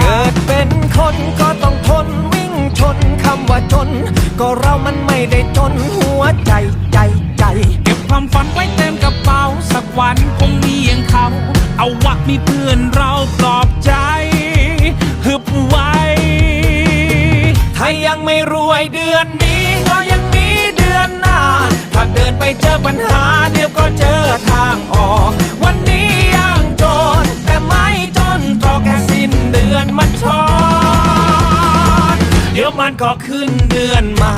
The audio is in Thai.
เกิดเป็นคนก็ต้องทนวิ่งชนคำว่าจน ก็เรามันไม่ได้จนหัวใจใจใจ เก็บความฝันไว้เต็มกระเป๋า สักวันคงมีอย่างเขา เอาวะมีเพื่อนเราปลอบใจฮึบไว้ ถ้ายังไม่รวยเดือนนี้ก็ยังมีเดือนหน้า ถ้าเดินไปเจอปัญหาเดี๋ยวก็เจอ ดี๋ยวมันก็ขึ้นเดือนใหม่